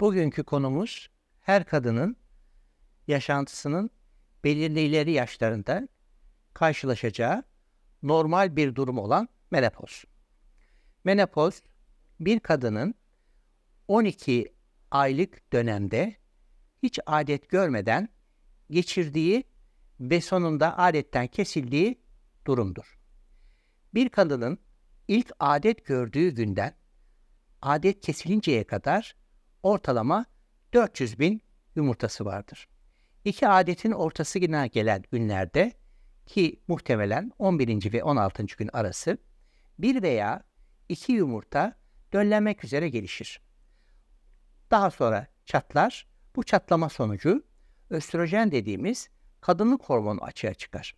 Bugünkü konumuz her kadının yaşantısının belirli ileri yaşlarında karşılaşacağı normal bir durum olan menopoz. Menopoz bir kadının 12 aylık dönemde hiç adet görmeden geçirdiği ve sonunda adetten kesildiği durumdur. Bir kadının ilk adet gördüğü günden adet kesilinceye kadar ortalama 400 bin yumurtası vardır. İki adetin ortasına gelen günlerde ki muhtemelen 11. ve 16. gün arası bir veya iki yumurta döllenmek üzere gelişir. Daha sonra çatlar. Bu çatlama sonucu östrojen dediğimiz kadınlık hormonu açığa çıkar.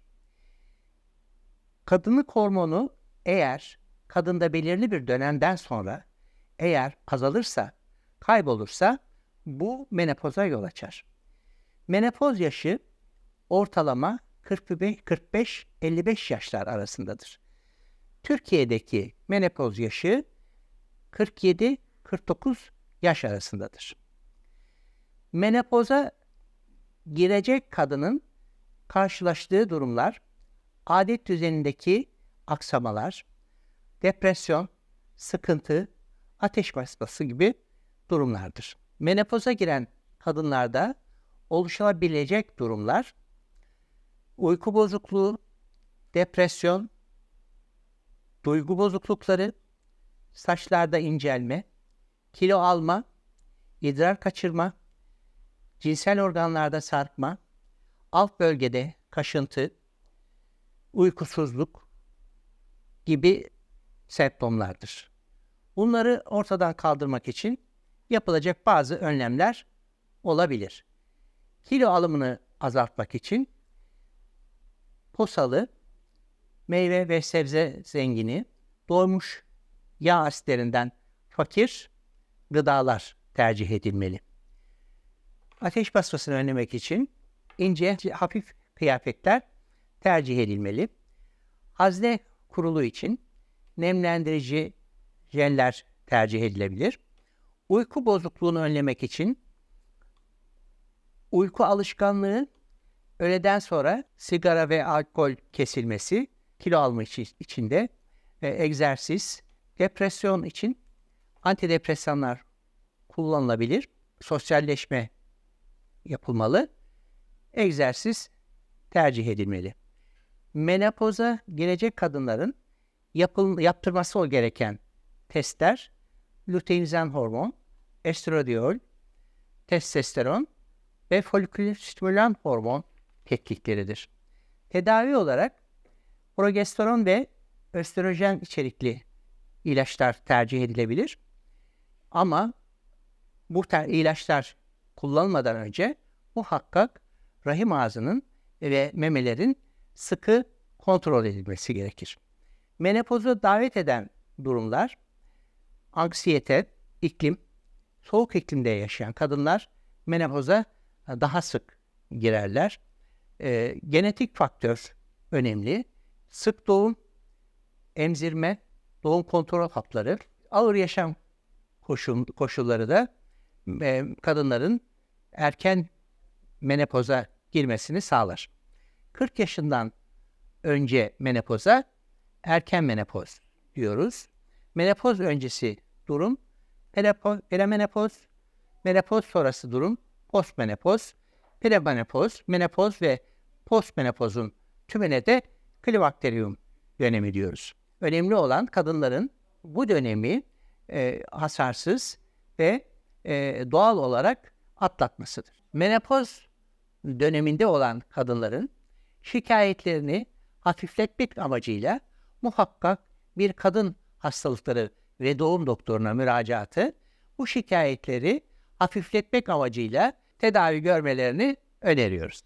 Kadınlık hormonu eğer kadında belirli bir dönemden sonra eğer azalırsa, kaybolursa bu menopoza yol açar. Menopoz yaşı ortalama 45-55 yaşlar arasındadır. Türkiye'deki menopoz yaşı 47-49 yaş arasındadır. Menopoza girecek kadının karşılaştığı durumlar adet düzenindeki aksamalar, depresyon, sıkıntı, ateş basması gibi durumlardır. Menopoza giren kadınlarda oluşabilecek durumlar uyku bozukluğu, depresyon, duygu bozuklukları, saçlarda incelme, kilo alma, idrar kaçırma, cinsel organlarda sarkma, alt bölgede kaşıntı, uykusuzluk gibi semptomlardır. Bunları ortadan kaldırmak için yapılacak bazı önlemler olabilir. Kilo alımını azaltmak için posalı, meyve ve sebze zengini, doymuş yağ asitlerinden fakir gıdalar tercih edilmeli. Ateş basmasını önlemek için ince, hafif kıyafetler tercih edilmeli. Hazne kurulu için nemlendirici jeller tercih edilebilir. Uyku bozukluğunu önlemek için uyku alışkanlığı öğleden sonra sigara ve alkol kesilmesi, kilo alma içinde ve egzersiz, depresyon için antidepresanlar kullanılabilir. Sosyalleşme yapılmalı. Egzersiz tercih edilmeli. Menopoza gelecek kadınların yapıl, yaptırması gereken testler luteinizan hormon, estradiol, testosteron ve folikül stimülan hormon tetkikleridir. Tedavi olarak progesteron ve östrojen içerikli ilaçlar tercih edilebilir. Ama bu ilaçlar kullanılmadan önce muhakkak rahim ağzının ve memelerin sıkı kontrol edilmesi gerekir. Menopozu davet eden durumlar anksiyete, iklim, soğuk iklimde yaşayan kadınlar menopoza daha sık girerler. E, genetik faktör önemli. Sık doğum, emzirme, doğum kontrol hapları, ağır yaşam koşul, koşulları da e, kadınların erken menopoza girmesini sağlar. 40 yaşından önce menopoza erken menopoz diyoruz. Menopoz öncesi durum prepo, premenopoz, menopoz sonrası durum postmenopoz, premenopoz, menopoz ve postmenopozun tümüne de klivakterium dönemi diyoruz. Önemli olan kadınların bu dönemi e, hasarsız ve e, doğal olarak atlatmasıdır. Menopoz döneminde olan kadınların şikayetlerini hafifletmek amacıyla muhakkak bir kadın hastalıkları ve doğum doktoruna müracaatı bu şikayetleri hafifletmek amacıyla tedavi görmelerini öneriyoruz.